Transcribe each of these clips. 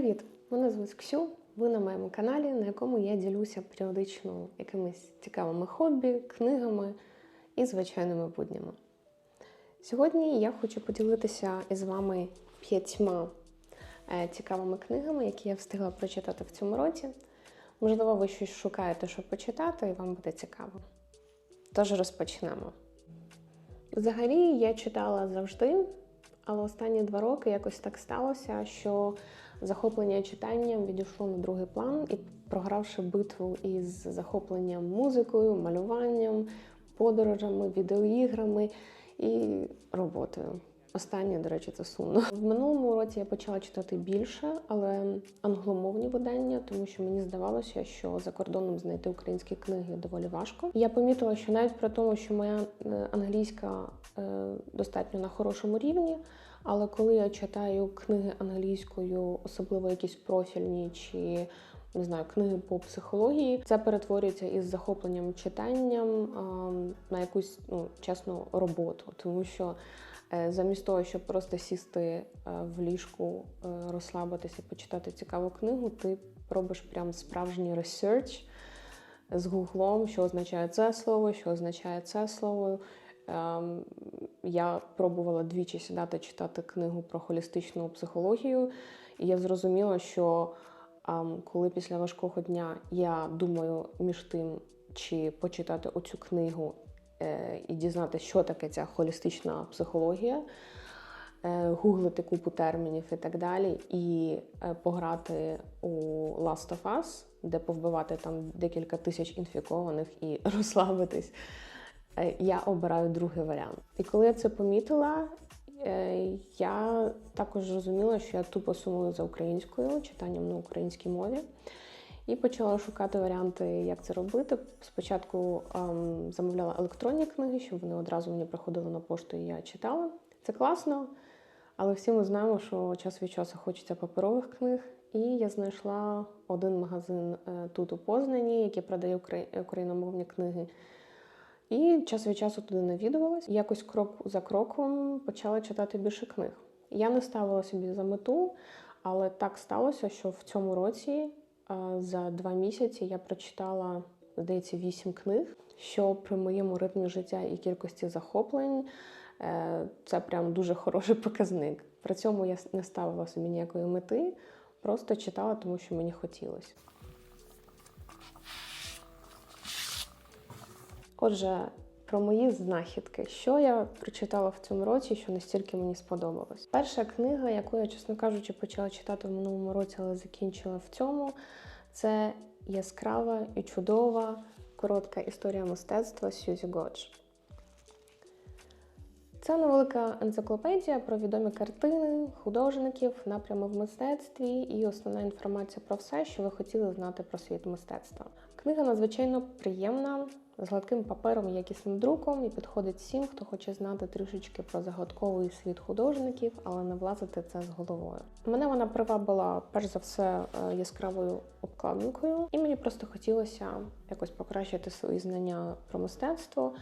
Привіт! Мене звуть Ксю. Ви на моєму каналі, на якому я ділюся періодично якимись цікавими хобі, книгами і звичайними буднями. Сьогодні я хочу поділитися із вами п'ятьма е, цікавими книгами, які я встигла прочитати в цьому році. Можливо, ви щось шукаєте, щоб почитати, і вам буде цікаво. Тож розпочнемо. Взагалі, я читала завжди, але останні два роки якось так сталося, що захоплення читанням відійшло на другий план і програвши битву із захопленням музикою, малюванням, подорожами, відеоіграми і роботою. Останнє, до речі, це сумно. В минулому році я почала читати більше, але англомовні видання, тому що мені здавалося, що за кордоном знайти українські книги доволі важко. Я помітила, що навіть при тому, що моя е, англійська е, достатньо на хорошому рівні, але коли я читаю книги англійською, особливо якісь профільні чи не знаю, книги по психології, це перетворюється із захопленням читанням на якусь ну, чесну роботу, тому що. Е, Замість того, щоб просто сісти е, в ліжку, е, розслабитися почитати цікаву книгу, ти робиш прям справжній ресерч з гуглом, що означає це слово, що означає це слово. Ем, Я пробувала двічі сідати читати книгу про холістичну психологію, і я зрозуміла, що ем, коли після важкого дня я думаю між тим, чи почитати оцю книгу і дізнатися, що таке ця холістична психологія, е, гуглити купу термінів і так далі, і е, пограти у Last of Us, де повбивати там декілька тисяч інфікованих і розслабитись. Е, Я обираю другий варіант. І коли я це помітила, е, я також зрозуміла, що я тупо сумую за українською, читанням на українській мові. І почала шукати варіанти, як це робити. Спочатку ем, замовляла електронні книги, щоб вони одразу мені приходили на пошту, і я читала. Це класно, але всі ми знаємо, що час від часу хочеться паперових книг. І я знайшла один магазин е, тут у Познані, який продає укра- україномовні книги. І час від часу туди навідувалась. Якось крок за кроком почала читати більше книг. Я не ставила собі за мету, але так сталося, що в цьому році за два місяці я прочитала, здається, вісім книг, що при моєму ритмі життя і кількості захоплень е, це прям дуже хороший показник. При цьому я не ставила собі ніякої мети, просто читала, тому що мені хотілося. Отже, про мої знахідки, що я прочитала в цьому році, що настільки мені сподобалось. Перша книга, яку я, чесно кажучи, почала читати в минулому році, але закінчила в цьому, це яскрава і чудова коротка історія мистецтва Сьюзі Годж. Це невелика енциклопедія про відомі картини, художників, напрями в мистецтві і основна інформація про все, що ви хотіли знати про світ мистецтва. Книга надзвичайно приємна, з гладким папером і якісним друком, і підходить всім, хто хоче знати трішечки про загадковий світ художників, але не влазити це з головою. Мене вона привабила перш за все е, яскравою обкладинкою, і мені просто хотілося якось покращити свої знання про мистецтво.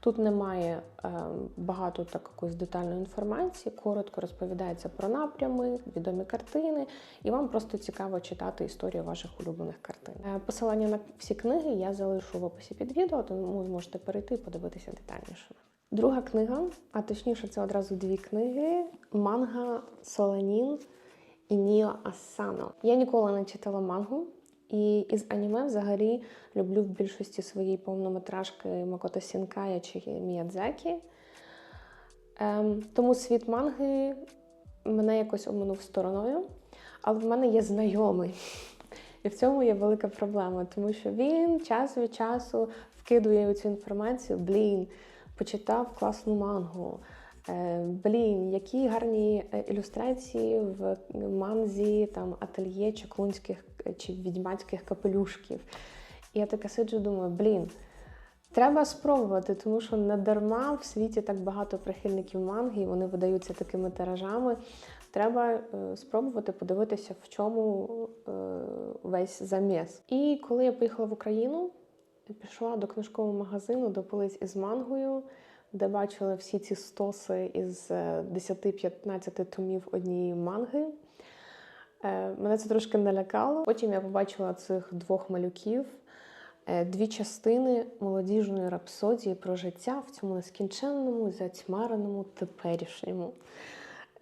Тут немає е, багато такої детальної інформації, коротко розповідається про напрями, відомі картини, і вам просто цікаво читати історію ваших улюблених картин. Е, посилання на всі книги я залишу в описі під відео, тому ви можете перейти і подивитися детальніше. Друга книга, а точніше, це одразу дві книги: Манга Соланін і Ніо Асано. Я ніколи не читала мангу. І із аніме взагалі люблю в більшості своєї повнометражки Макото Сінкая чи Міядзакі. Ем, тому світ манги мене якось оминув стороною, але в мене є знайомий. І в цьому є велика проблема, тому що він час від часу вкидує цю інформацію. Блін, почитав класну мангу. Е, Блін, які гарні е, ілюстрації в манзі, там ательє чаклунських е, чи відьмацьких капелюшків. І я така сиджу, думаю, блін, треба спробувати, тому що не дарма в світі так багато прихильників манги, і вони видаються такими тиражами. Треба е, спробувати подивитися, в чому е, весь заміс. І коли я поїхала в Україну, пішла до книжкового магазину, до полиць із мангою де бачили всі ці стоси із е, 10-15 томів однієї манги. Е, Мене це трошки налякало. Потім я побачила цих двох малюків, е, дві частини молодіжної рапсодії про життя в цьому нескінченному, затьмареному теперішньому.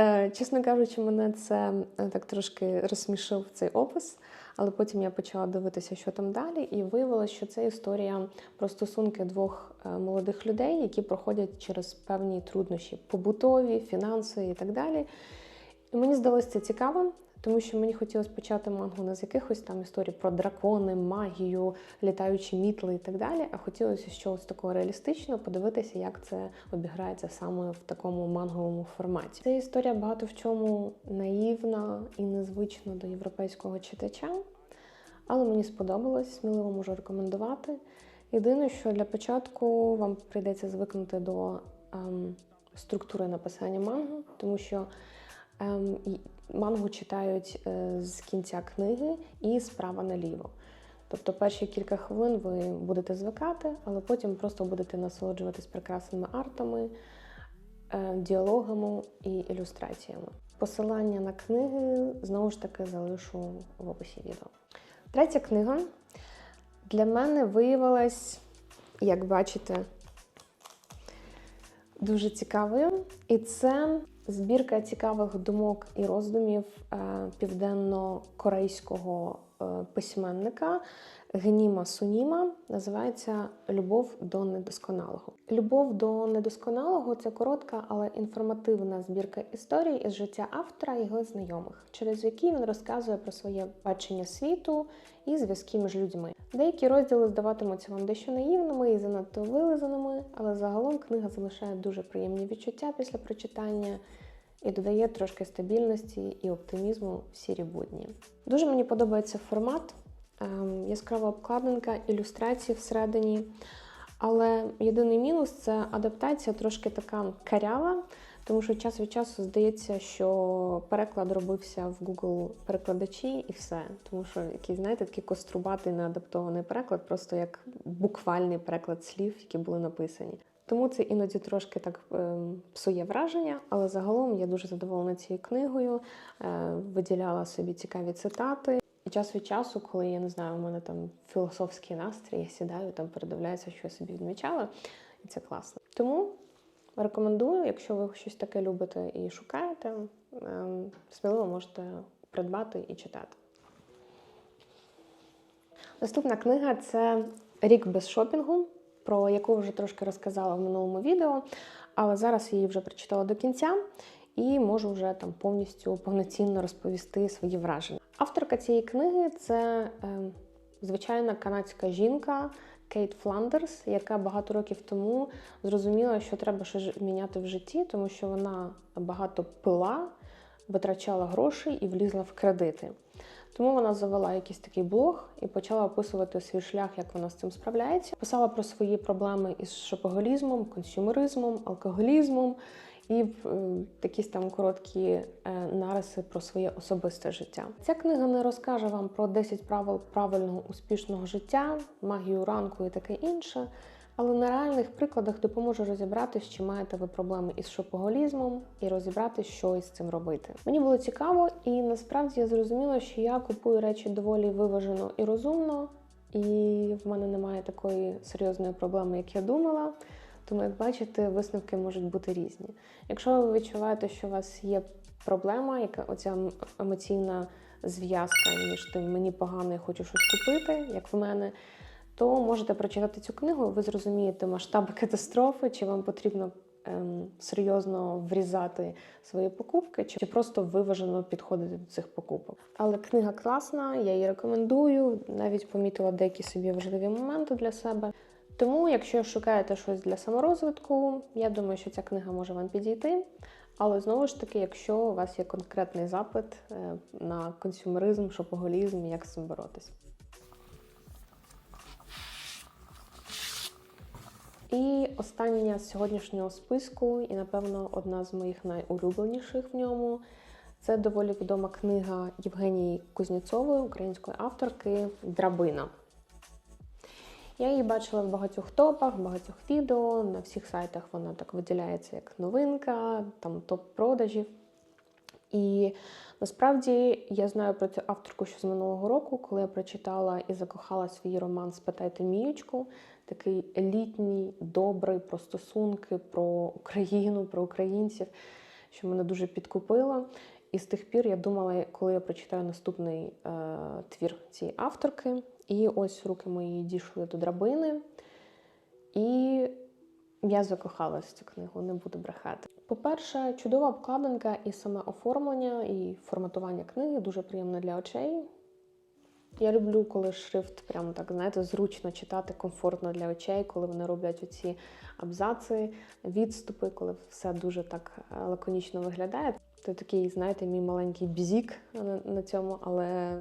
Е, Чесно кажучи, мене це е, так трошки розсмішив цей опис, але потім я почала дивитися, що там далі, і виявилося, що це історія про стосунки двох е, молодих людей, які проходять через певні труднощі побутові, фінансові і так далі. І мені здалося це цікавим, тому що мені хотілося почати мангу не з якихось там історій про дракони, магію, літаючі мітли і так далі, а хотілося щось такого реалістичного, подивитися, як це обіграється саме в такому манговому форматі. Ця історія багато в чому наївна і незвична до європейського читача, але мені сподобалось, сміливо можу рекомендувати. Єдине, що для початку вам прийдеться звикнути до ем, структури написання мангу, тому що ем, мангу читають е, з кінця книги і справа наліво. Тобто перші кілька хвилин ви будете звикати, але потім просто будете насолоджуватись прекрасними артами, е, діалогами і ілюстраціями. Посилання на книги знову ж таки залишу в описі відео. Третя книга для мене виявилась, як бачите, дуже цікавою. І це збірка цікавих думок і роздумів е, південно-корейського е, письменника Геніма Суніма. Називається Любов до недосконалого. Любов до недосконалого це коротка, але інформативна збірка історій із життя автора і його знайомих, через які він розказує про своє бачення світу і зв'язки між людьми. Деякі розділи здаватимуться вам дещо наївними і занадто вилизаними, але загалом книга залишає дуже приємні відчуття після прочитання і додає трошки стабільності і оптимізму в сірі будні. Дуже мені подобається формат, ем, яскрава обкладинка, ілюстрації всередині. Але єдиний мінус це адаптація трошки така карява, тому що час від часу здається, що переклад робився в Google перекладачі і все. Тому що якийсь, знаєте, такий кострубатий неадаптований переклад, просто як буквальний переклад слів, які були написані. Тому це іноді трошки так ем, псує враження, але загалом я дуже задоволена цією книгою, е, виділяла собі цікаві цитати. І час від часу, коли я не знаю, у мене там філософський настрій, я сідаю, там передивляюся, що я собі відмічала, і це класно. Тому рекомендую, якщо ви щось таке любите і шукаєте, ем, сміливо можете придбати і читати. Наступна книга це Рік без шопінгу, про яку вже трошки розказала в минулому відео, але зараз її вже прочитала до кінця і можу вже там повністю повноцінно розповісти свої враження. Авторка цієї книги це е, звичайна канадська жінка Кейт Фландерс, яка багато років тому зрозуміла, що треба щось міняти в житті, тому що вона багато пила, витрачала гроші і влізла в кредити. Тому вона завела якийсь такий блог і почала описувати свій шлях, як вона з цим справляється. Писала про свої проблеми із шопоголізмом, консюмеризмом, алкоголізмом і е, якісь там короткі е, нариси про своє особисте життя. Ця книга не розкаже вам про 10 правил правильного успішного життя, магію ранку і таке інше. Але на реальних прикладах допоможе розібратись, чи маєте ви проблеми із шопоголізмом, і розібрати, що із цим робити. Мені було цікаво, і насправді я зрозуміла, що я купую речі доволі виважено і розумно, і в мене немає такої серйозної проблеми, як я думала. Тому, як бачите, висновки можуть бути різні. Якщо ви відчуваєте, що у вас є проблема, яка оця емоційна зв'язка між тим мені погано, я хочу щось купити, як в мене, то можете прочитати цю книгу, ви зрозумієте масштаби катастрофи, чи вам потрібно ем, серйозно врізати свої покупки, чи просто виважено підходити до цих покупок. Але книга класна, я її рекомендую. Навіть помітила деякі собі важливі моменти для себе. Тому, якщо шукаєте щось для саморозвитку, я думаю, що ця книга може вам підійти. Але знову ж таки, якщо у вас є конкретний запит е, на консюмеризм, шопоголізм, як з цим боротись. І остання з сьогоднішнього списку, і, напевно, одна з моїх найулюбленіших в ньому це доволі відома книга Євгенії Кузнєцової, української авторки Драбина. Я її бачила в багатьох топах, в багатьох відео. На всіх сайтах вона так виділяється як новинка, там топ продажів. І насправді я знаю про цю авторку ще з минулого року, коли я прочитала і закохала свій роман Спитайте Міючку. Такий літній, добрий про стосунки, про Україну, про українців, що мене дуже підкупило. І з тих пір я думала, коли я прочитаю наступний е, твір цієї авторки. І ось руки мої дійшли до драбини. І я закохалась в цю книгу, не буду брехати. По-перше, чудова обкладинка і саме оформлення, і форматування книги дуже приємне для очей. Я люблю, коли шрифт прям так, знаєте, зручно читати, комфортно для очей, коли вони роблять оці абзаци, відступи, коли все дуже так е, лаконічно виглядає. Це такий, знаєте, мій маленький бзік на цьому, але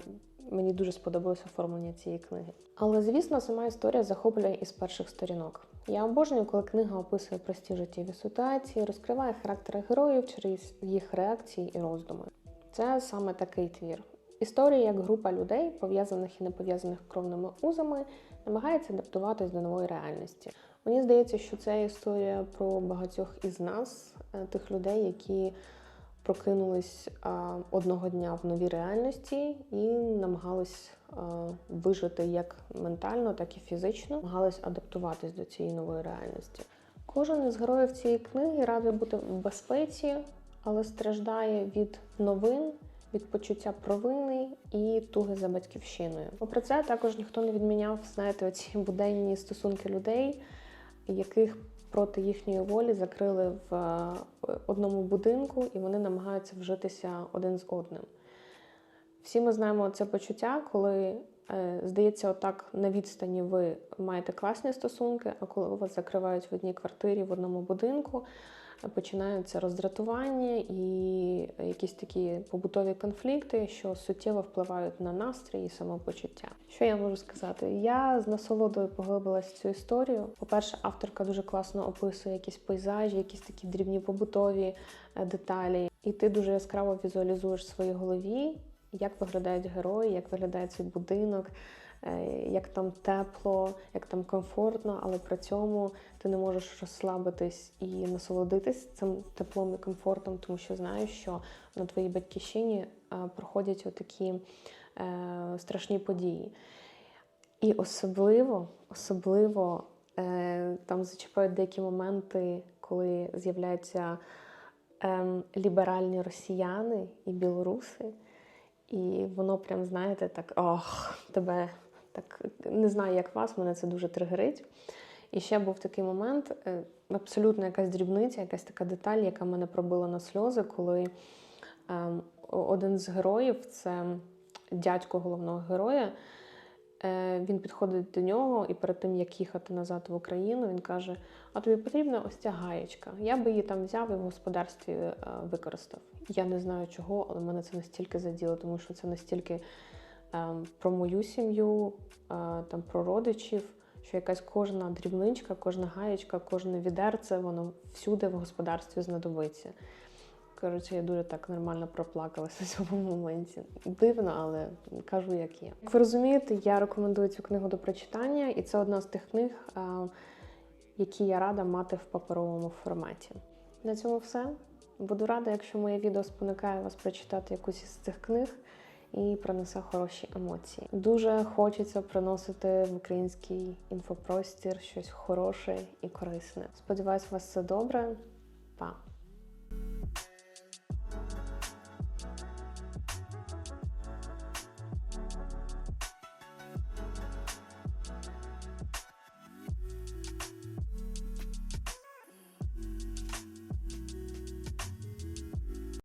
мені дуже сподобалось оформлення цієї книги. Але, звісно, сама історія захоплює із перших сторінок. Я обожнюю, коли книга описує прості життєві ситуації, розкриває характери героїв через їх реакції і роздуми. Це саме такий твір. Історія, як група людей, пов'язаних і не пов'язаних кровними узами, намагається адаптуватись до нової реальності. Мені здається, що це історія про багатьох із нас, е, тих людей, які прокинулись одного дня в новій реальності і намагались вижити як ментально, так і фізично, намагались адаптуватись до цієї нової реальності. Кожен із героїв цієї книги радий бути в безпеці, але страждає від новин. Від почуття провини і туги за батьківщиною. Попри це, також ніхто не відміняв, знаєте, оці буденні стосунки людей, яких проти їхньої волі закрили в е, одному будинку, і вони намагаються вжитися один з одним. Всі ми знаємо це почуття, коли, е, здається, отак на відстані ви маєте класні стосунки, а коли вас закривають в одній квартирі, в одному будинку, починаються роздратування і якісь такі побутові конфлікти, що суттєво впливають на настрій і самопочуття. Що я можу сказати? Я з насолодою поглибилась в цю історію. По-перше, авторка дуже класно описує якісь пейзажі, якісь такі дрібні побутові е, деталі, і ти дуже яскраво візуалізуєш в своїй голові. Як виглядають герої, як виглядає цей будинок, як там тепло, як там комфортно, але при цьому ти не можеш розслабитись і насолодитись цим теплом і комфортом, тому що знаєш, що на твоїй батьківщині е, проходять отакі е, страшні події. І особливо, особливо там зачіпають деякі моменти, коли з'являються ем, ліберальні росіяни і білоруси. І воно прям, знаєте, так ох, тебе так не знаю, як вас, мене це дуже тригерить. І ще був такий момент, е, абсолютно якась дрібниця, якась така деталь, яка мене пробила на сльози, коли ем, один з героїв, це дядько головного героя, е, він підходить до нього і перед тим, як їхати назад в Україну, він каже: А тобі потрібна ось ця гаєчка. Я би її там взяв і в господарстві е, використав. Я не знаю чого, але мене це настільки заділо, тому що це настільки. Ем, про мою сім'ю, е, там про родичів, що якась кожна дрібничка, кожна гаєчка, кожне відерце, воно всюди в господарстві знадобиться. Коротше, я дуже так нормально проплакалася в цьому моменті. Дивно, але кажу, як є. Як ви розумієте, я рекомендую цю книгу до прочитання, і це одна з тих книг, е, які я рада мати в паперовому форматі. На цьому все. Буду рада, якщо моє відео спонукає вас прочитати якусь із цих книг і принесе хороші емоції. Дуже хочеться приносити в український інфопростір щось хороше і корисне. Сподіваюсь, у вас все добре. Па!